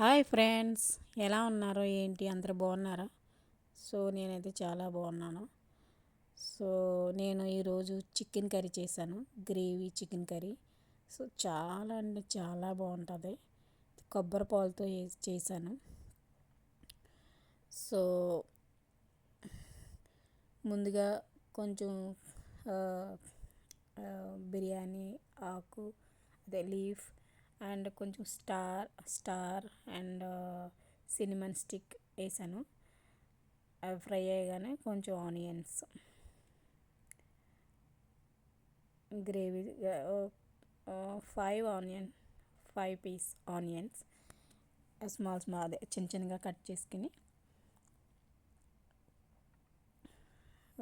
Hi friends ఎలా ఉన్నారో? ఏంటి? అందరు బాగున్నారా? సో నేనైతే చాలా బాగున్నాను. సో నేను ఈరోజు చికెన్ కర్రీ చేశాను గ్రేవీ చికెన్ కర్రీ. సో చాలా అంటే చాలా బాగుంటుంది. కొబ్బరి పాలతో చేశాను. సో ముందుగా కొంచెం బిర్యానీ ఆకు అదే లీఫ్ అండ్ కొంచెం star star and uh, cinnamon stick వేసాను. అవి ఫ్రై అయ్యగానే కొంచెం onions gravy five onion five piece onions small small అదే చిన్న చిన్నగా కట్ చేసుకుని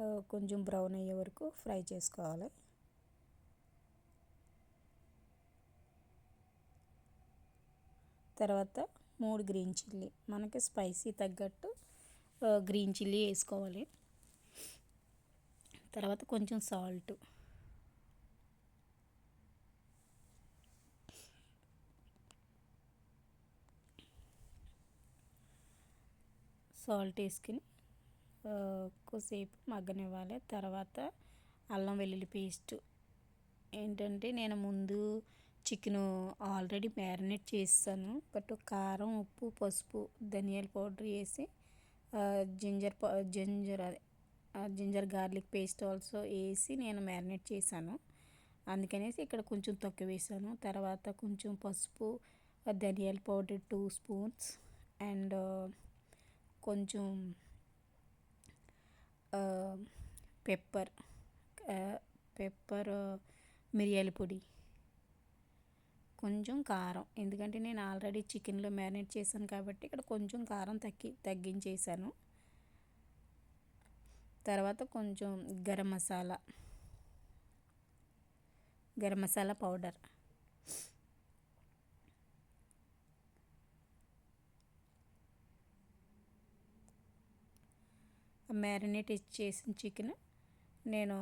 uh, కొంచెం బ్రౌన్ అయ్యే వరకు ఫ్రై చేసుకోవాలి. తర్వాత మూడు గ్రీన్ చిల్లీ. మనకి స్పైసీ తగ్గట్టు గ్రీన్ చిల్లీ వేసుకోవాలి. తర్వాత కొంచెం సాల్ట్. సాల్ట్ వేసుకుని కొద్దిసేపు మగ్గనివ్వాలి. తర్వాత అల్లం వెల్లుల్లి పేస్ట్. ఏంటంటే నేను ముందు చికెన్ ఆల్రెడీ మ్యారినేట్ చేస్తాను. బట్ కారం ఉప్పు పసుపు ధనియాల పౌడర్ వేసి జింజర్ జింజర్ అదే జింజర్ గార్లిక్ పేస్ట్ ఆల్సో వేసి నేను మ్యారినేట్ చేశాను. అందుకనేసి ఇక్కడ కొంచెం తొక్క వేసాను. తర్వాత కొంచెం పసుపు ధనియాల పౌడర్ టూ స్పూన్స్ అండ్ కొంచెం పెప్పర్ పెప్పర్ మిరియాల పొడి. కొంచెం కారం. ఎందుకంటే నేను ఆల్రెడీ చికెన్లో మ్యారినేట్ చేశాను కాబట్టి ఇక్కడ కొంచెం కారం తగ్గి తగ్గించేసాను తర్వాత కొంచెం గరం మసాలా. గరం మసాలా పౌడర్. మ్యారినేట్ చేసిన చికెన్ నేను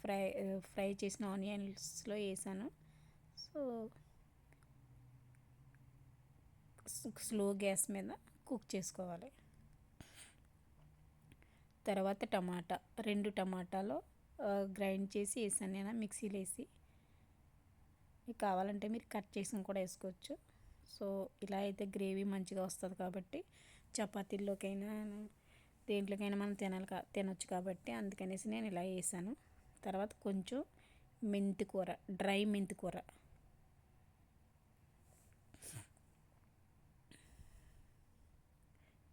ఫ్రై ఫ్రై చేసిన ఆనియన్స్లో వేసాను. సో స్లో గ్యాస్ మీద కుక్ చేసుకోవాలి. తర్వాత టమాటా రెండు టమాటాలు గ్రైండ్ చేసి వేసాను నేను మిక్సీలో వేసి. మీకు కావాలంటే మీరు కట్ చేసి కూడా వేసుకోవచ్చు. సో ఇలా అయితే గ్రేవీ మంచిగా వస్తుంది కాబట్టి చపాతీల్లోకైనా దేంట్లోకైనా మనం తినాలి తినొచ్చు కాబట్టి అందుకనేసి నేను ఇలా వేసాను. తర్వాత కొంచెం మెంతి కూర డ్రై మెంతి కూర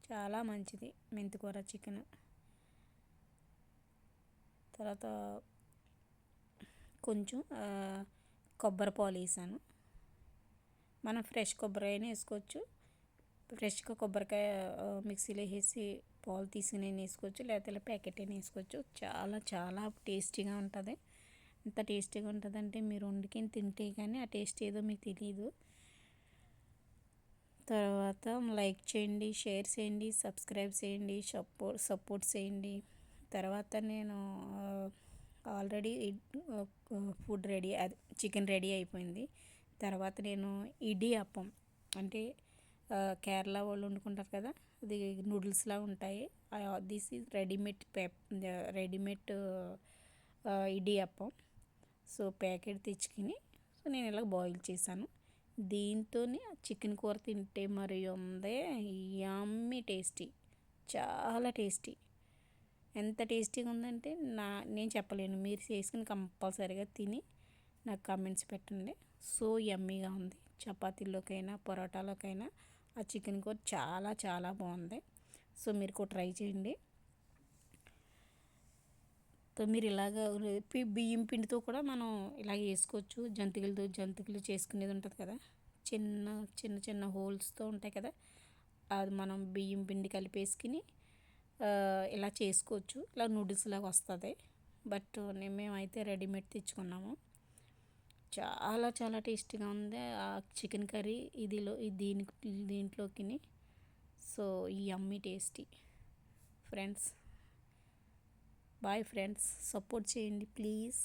చాలా మంచిది మెంతికూర చికెన్. తర్వాత కొంచెం కొబ్బరి పాలు వేసాను. మనం ఫ్రెష్ కొబ్బరి అయినా వేసుకోవచ్చు. ఫ్రెష్గా కొబ్బరికాయ మిక్సీలో వేసి పాలు తీసుకుని వేసుకోవచ్చు. లేకపోతే ప్యాకెట్ అయినా వేసుకోవచ్చు. చాలా చాలా టేస్టీగా ఉంటుంది. ఎంత టేస్టీగా ఉంటుందంటే మీరు వండుకొని తింటే కానీ ఆ టేస్ట్ ఏదో మీకు తెలియదు తర్వాత లైక్ చేయండి షేర్ చేయండి సబ్స్క్రైబ్ చేయండి సపోర్ట్ సపోర్ట్ చేయండి. తర్వాత నేను ఆల్రెడీ ఫుడ్ రెడీ అది చికెన్ రెడీ అయిపోయింది. తర్వాత నేను ఇడి అప్పం అంటే కేరళ వాళ్ళు వండుకుంటారు కదా అది నూడిల్స్లా ఉంటాయి. దిస్ ఈజ్ రెడీమేడ్ పే రెడీమేడ్ ఇడి అప్పం. సో ప్యాకెట్ తెచ్చుకుని సో నేను ఇలా బాయిల్ చేశాను. దీంతో చికెన్ కూర తింటే మరి ఉందే యమ్మీ టేస్టీ. చాలా టేస్టీ. ఎంత టేస్టీగా ఉందంటే నా నేను చెప్పలేను. మీరు చేసుకుని కంపల్సరీగా తిని నాకు కామెంట్స్ పెట్టండి. సో యమ్మీగా ఉంది. చపాతీలోకైనా పొరోటాలోకైనా ఆ చికెన్ కూర చాలా చాలా బాగుంది. సో మీరు కూడా ట్రై చేయండి. మీరు ఇలాగ బియ్యం పిండితో కూడా మనం ఇలాగ వేసుకోవచ్చు. జంతికలతో జంతికలు చేసుకునేది ఉంటుంది కదా. చిన్న చిన్న చిన్న హోల్స్తో ఉంటాయి కదా. అది మనం బియ్యం పిండి కలిపేసుకుని ఇలా చేసుకోవచ్చు. ఇలా నూడిల్స్ లాగా వస్తుంది. బట్ మేమైతే రెడీమేడ్ తెచ్చుకున్నాము. చాలా చాలా టేస్టీగా ఉంది. ఆ చికెన్ కర్రీ ఇదిలో దీని దీంట్లోకి సో ఈ అమ్మి tasty. Friends boy friends support చేయండి ప్లీజ్